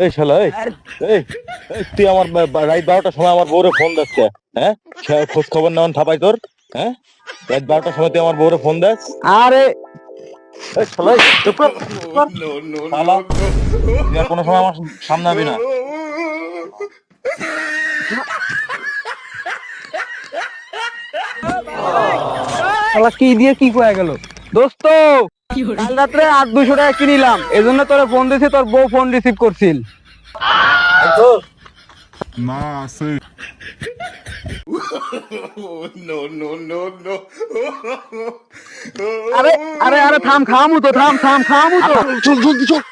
এই শালা, এই তুই আমার রাত বারোটার সময় আমার বউরে ফোন দিচ্ছে হ্যাঁ? খোঁজ খবর নেওয়ান থাপাই তোর হ্যাঁ? রাত বারোটার সময় তুই আমার বউরে ফোন দেস? আরে কোনো সময় আমার সামনে আবি না। কি দিয়ে কি কয়ে গেল? দোস্ত কাল রাত্রে আট দুশো টাকা কিনিলাম এই জন্য তোর ফোন দিছি তোর বউ ফোন রিসিভ করছিল। আরে আরে আরে থাম খামু তো থাম থাম খামু তো। চল জলদি চল।